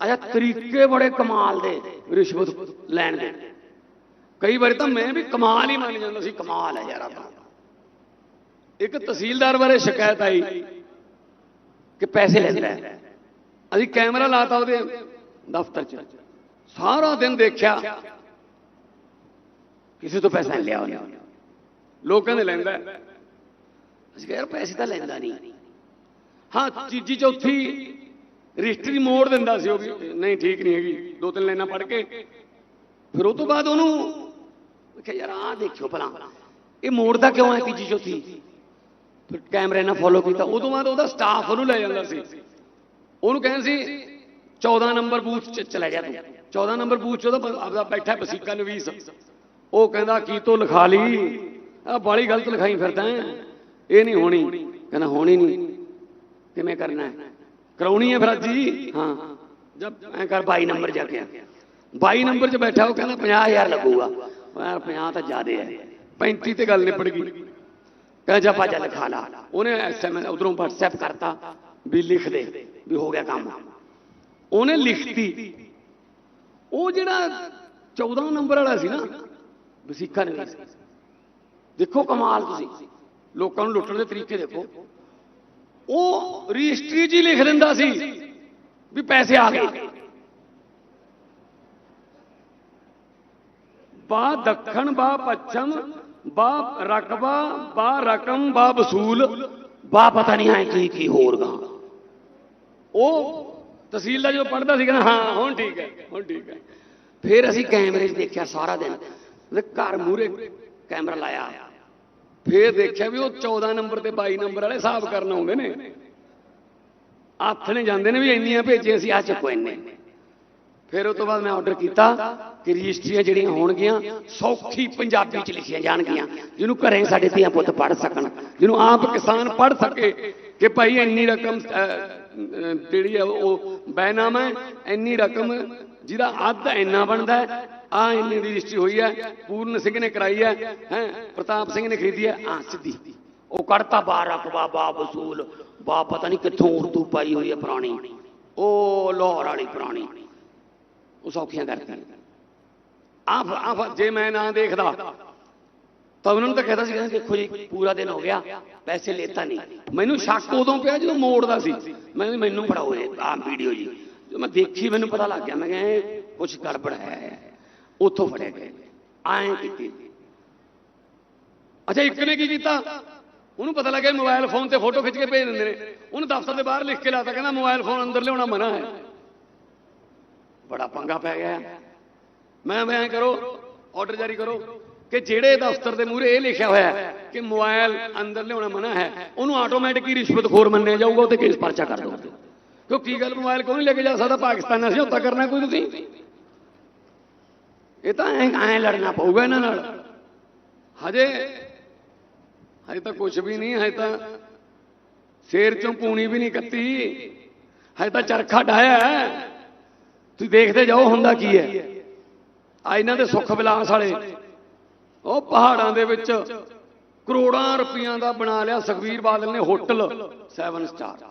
ਅੱਛਾ ਤਰੀਕੇ ਬੜੇ ਕਮਾਲ ਦੇ ਰਿਸ਼ਵਤ ਲੈਣ ਦੇ। ਕਈ ਵਾਰੀ ਤਾਂ ਮੈਂ ਵੀ ਕਮਾਲ ਹੀ ਮੰਨ ਜਾਂਦਾ ਸੀ, ਕਮਾਲ ਹੈ ਯਾਰ ਆਪਣਾ। ਇੱਕ ਤਹਿਸੀਲਦਾਰ ਬਾਰੇ ਸ਼ਿਕਾਇਤ ਆਈ ਕਿ ਪੈਸੇ ਲੈਂਦਾ ਹੈ। ਅਸੀਂ ਕੈਮਰਾ ਲਾਤਾ ਉਹਦੇ ਦਫ਼ਤਰ 'ਚ। ਸਾਰਾ ਦਿਨ ਦੇਖਿਆ, ਕਿਸੇ ਤੋਂ ਪੈਸਾ ਲਿਆ ਉਹਨੇ। ਲੋਕਾਂ ਦੇ ਲੈਂਦਾ ਅਸੀਂ ਕਿਹਾ ਯਾਰ ਪੈਸੇ ਤਾਂ ਲੈਂਦਾ ਨਹੀਂ। ਹਾਂ, ਤੀਜੀ, ਚੌਥੀ ਰਜਿਸਟਰੀ ਮੋੜ ਦਿੰਦਾ ਸੀ ਉਹ ਵੀ, ਨਹੀਂ ਠੀਕ ਨਹੀਂ ਹੈਗੀ, ਦੋ ਤਿੰਨ ਲਾਈਨਾਂ ਪੜ੍ਹ ਕੇ। ਫਿਰ ਉਹ ਤੋਂ ਬਾਅਦ ਉਹਨੂੰ ਮੈਂ ਯਾਰ ਆਹ ਦੇਖਿਓ ਭਲਾ, ਇਹ ਮੋੜਦਾ ਕਿਉਂ ਹੈ ਤੀਜੀ ਚੌਥੀ? ਫਿਰ ਕੈਮਰੇ ਨਾਲ ਫੋਲੋ ਕੀਤਾ। ਉਹ ਤੋਂ ਬਾਅਦ ਉਹਦਾ ਸਟਾਫ ਉਹਨੂੰ ਲੈ ਜਾਂਦਾ ਸੀ। ਉਹਨੂੰ ਕਹਿੰਦੇ ਸੀ 14 ਨੰਬਰ ਬੂਥ ਚ ਚਲਾ ਜਾ ਤੂੰ। 14 ਨੰਬਰ ਬੂਥ ਚ ਉਹਦਾ ਆਪਦਾ ਬੈਠਾ ਬਸੀਕਾ ਨਵੀਸ। ਉਹ ਕਹਿੰਦਾ, ਕੀ ਤੋਂ ਲਿਖਾ ਲਈ? ਆ ਬਾਲੀ ਗਲਤ ਲਿਖਾਈ ਫਿਰਦਾ ਇਹ ਨਹੀਂ ਹੋਣੀ। ਕਹਿੰਦਾ, ਹੋਣੀ ਨਹੀਂ। ਕਿਵੇਂ ਕਰਨਾ ਹੈ? ਕਰਾਉਣੀ ਹੈ ਫਿਰ ਅੱਜ ਹੀ। ਹਾਂ। ਜਦ ਐ ਕਰ 22 ਨੰਬਰ ਜਾ ਕੇ ਆ। 22 ਨੰਬਰ 'ਚ ਬੈਠਾ ਉਹ ਕਹਿੰਦਾ 50000 ਲੱਗੂਗਾ। ਮੈਂ ਯਾਰ 50 ਤਾਂ ਜ਼ਿਆਦੇ ਹੈ। 35 ਤੇ ਗੱਲ ਨਿਪੜ ਗਈ। ਕਹਿੰਦਾ ਜਾ ਪਾਜਾ ਲਿਖਾ ਲਾ। ਉਹਨੇ ਐਸਐਮਐਸ ਉਧਰੋਂ WhatsApp ਕਰਤਾ ਵੀ ਲਿਖ ਦੇ ਵੀ ਹੋ ਗਿਆ ਕੰਮ। ਉਹਨੇ ਲਿਖਤੀ। ਉਹ ਜਿਹੜਾ 14 ਨੰਬਰ ਵਾਲਾ ਸੀ ਨਾ ਵਸੀਕਾ ਨਹੀਂ ਸੀ। ਦੇਖੋ ਕਮਾਲ ਤੁਸੀਂ। ਲੋਕਾਂ ਨੂੰ ਲੁੱਟਣ ਦੇ ਤਰੀਕੇ ਦੇਖੋ। ਉਹ ਰਜਿਸਟਰੀ 'ਚ ਹੀ ਲਿਖ ਦਿੰਦਾ ਸੀ ਵੀ ਪੈਸੇ ਆ ਗਏ। ਬਾ ਦੱਖਣ, ਬਾ ਪੱਛਮ, ਬਾ ਰਕਬਾ, ਬਾ ਰਕਮ, ਬਾ ਵਸੂਲ, ਬਾ ਪਤਾ ਨਹੀਂ ਹੈ ਕੀ ਕੀ ਹੋਰਗਾ ਉਹ ਤਹਿਸੀਲ ਦਾ ਜਦੋਂ ਪੜਦਾ ਸੀ ਕਹਿੰਦਾ ਹਾਂ, ਹੁਣ ਠੀਕ ਹੈ, ਹੁਣ ਠੀਕ ਹੈ। ਫਿਰ ਅਸੀਂ ਕੈਮਰੇ 'ਚ ਦੇਖਿਆ ਸਾਰਾ ਦਿਨ। ਘਰ ਮੂਰੇ ਕੈਮਰਾ ਲਾਇਆ। ਫਿਰ ਦੇਖਿਆ ਵੀ ਉਹ 14 ਨੰਬਰ ਤੇ 22 ਨੰਬਰ ਵਾਲੇ ਹਿਸਾਬ ਕਰਨ ਆਉਂਦੇ ਨੇ। ਆਥਣੇ ਜਾਂਦੇ ਨੇ ਵੀ ਇੰਨੀਆਂ ਭੇਜੇ ਅਸੀਂ ਆ ਚੱਕੋ ਇੰਨੇ। ਫਿਰ ਉਹ ਤੋਂ ਬਾਅਦ ਮੈਂ ਆਰਡਰ ਕੀਤਾ ਕਿ ਰਜਿਸਟਰੀਆਂ ਜਿਹੜੀਆਂ ਹੋਣਗੀਆਂ, ਸੌਖੀ ਪੰਜਾਬੀ ਚ ਲਿਖੀਆਂ ਜਾਣਗੀਆਂ, ਜਿਹਨੂੰ ਘਰੇ ਸਾਡੇ ਧੀਆਂ ਪੁੱਤ ਪੜ੍ਹ ਸਕਣ, ਜਿਹਨੂੰ ਆਪ ਕਿਸਾਨ ਪੜ੍ਹ ਸਕੇ ਕਿ ਭਾਈ ਇੰਨੀ ਰਕਮ ਜਿਹੜੀ ਹੈ ਉਹ ਬੈਨਾਮਾ ਹੈ, ਇੰਨੀ ਰਕਮ ਜਿਹਦਾ ਅੱਧ ਇੰਨਾ ਬਣਦਾ ਹੈ ਆ ਇੰਨੀ ਦੀ ਰਜਿਸਟਰੀ ਹੋਈ ਹੈ, ਪੂਰਨ ਸਿੰਘ ਨੇ ਕਰਾਈ ਹੈ ਹੈ, ਪ੍ਰਤਾਪ ਸਿੰਘ ਨੇ ਖਰੀਦੀ ਹੈ ਆ ਸਿੱਧੀ। ਉਹ ਕੱਢਤਾ ਬਾ ਰਕਬਾ ਵਸੂਲ ਬਾ ਪਤਾ ਨਹੀਂ ਕਿੱਥੋਂ ਉਰਦੂ ਪਾਈ ਹੋਈ ਹੈ ਪੁਰਾਣੀ। ਉਹ ਲਾਹੌਰ ਵਾਲੀ ਪੁਰਾਣੀ। ਉਹ ਸੌਖੀਆਂ ਕਰਦੀਆਂ ਆਪ ਆਪ ਜੇ ਮੈਂ ਨਾ ਦੇਖਦਾ, ਤਾਂ ਉਹਨਾਂ ਨੂੰ ਤਾਂ ਕਹਿੰਦਾ ਸੀ, ਕਹਿੰਦੇ ਦੇਖੋ ਜੀ, ਪੂਰਾ ਦਿਨ ਹੋ ਗਿਆ, ਪੈਸੇ ਲੇਤਾ ਨਹੀਂ। ਮੈਨੂੰ ਸ਼ੱਕ ਉਦੋਂ ਪਿਆ ਜਦੋਂ ਮੋੜਦਾ ਸੀ। ਮੈਂ ਮੈਨੂੰ ਫੜਾਓ ਇਹ ਆ ਵੀਡੀਓ ਜੀ। ਜਦੋਂ ਮੈਂ ਦੇਖੀ, ਮੈਨੂੰ ਪਤਾ ਲੱਗ ਗਿਆ। ਮੈਂ ਕਿਹਾ, ਇਹ ਕੁਝ ਗੜਬੜ ਹੈ। ਉੱਥੋਂ ਫੜੇ ਗਏ। ਐਂ ਕੀਤੀ। ਅੱਛਾ, ਇੱਕ ਨੇ ਕੀ ਕੀਤਾ? ਉਹਨੂੰ ਪਤਾ ਲੱਗਿਆ ਮੋਬਾਈਲ ਫੋਨ ਤੇ ਫੋਟੋ ਖਿੱਚ ਕੇ ਭੇਜ ਦਿੰਦੇ ਨੇ। ਉਹਨੂੰ ਦਫ਼ਤਰ ਦੇ ਬਾਹਰ ਲਿਖ ਕੇ ਲਾਤਾ, ਕਹਿੰਦਾ ਮੋਬਾਈਲ ਫੋਨ ਅੰਦਰ ਲਿਆਉਣਾ ਮਨਾ ਹੈ। ਬੜਾ ਪੰਗਾ ਪੈ ਗਿਆ। ਮੈਂ ਮੈਂ ਕਰੋ ਆਰਡਰ ਜਾਰੀ ਕਰੋ ਕਿ ਜਿਹੜੇ ਦਫ਼ਤਰ ਦੇ ਮੂਹਰੇ ਇਹ ਲਿਖਿਆ ਹੋਇਆ ਹੈ ਕਿ ਮੋਬਾਈਲ ਅੰਦਰ ਲਿਆਉਣਾ ਮਨਾ ਹੈ, ਉਹਨੂੰ ਆਟੋਮੈਟਿਕ ਹੀ ਰਿਸ਼ਵਤਖੋਰ ਮੰਨਿਆ ਜਾਊਗਾ ਉਹ ਤੇ ਕੇਸ ਪਰਚਾ ਕਰ ਦੋ ਕਿਉਂ ਕੀ ਗੱਲ ਮੋਬਾਈਲ ਕਿਉਂ ਨਹੀਂ ਲੈ ਕੇ ਜਾ ਸਕਦਾ? ਪਾਕਿਸਤਾਨ ਨਾਲ ਸਮਝੌਤਾ ਕਰਨਾ ਕੋਈ ਤੁਸੀਂ? ਇਹ ਤਾਂ ਐਂ ਐਂ ਲੜਨਾ ਪਊਗਾ ਇਹਨਾਂ ਨਾਲ। ਹਜੇ ਹਜੇ ਤਾਂ ਕੁਝ ਵੀ ਨਹੀਂ, ਹਜੇ ਤਾਂ ਸ਼ੇਰ ਚੋਂ ਪੂਣੀ ਵੀ ਨਹੀਂ ਕੱਤੀ। ਹਜੇ ਤਾਂ ਚਰਖਾ ਡਾਇਆ ਤੁਸੀਂ ਦੇਖਦੇ ਜਾਓ ਹੁੰਦਾ ਕੀ ਹੈ। ਆ ਇਹਨਾਂ ਦੇ ਸੁੱਖ ਵਿਲਾਸ ਵਾਲੇ। ਉਹ ਪਹਾੜਾਂ ਦੇ ਵਿੱਚ ਕਰੋੜਾਂ ਰੁਪਈਆਂ ਦਾ ਬਣਾ ਲਿਆ ਸੁਖਵੀਰ ਬਾਦਲ ਨੇ ਹੋਟਲ 7 ਸਟਾਰ।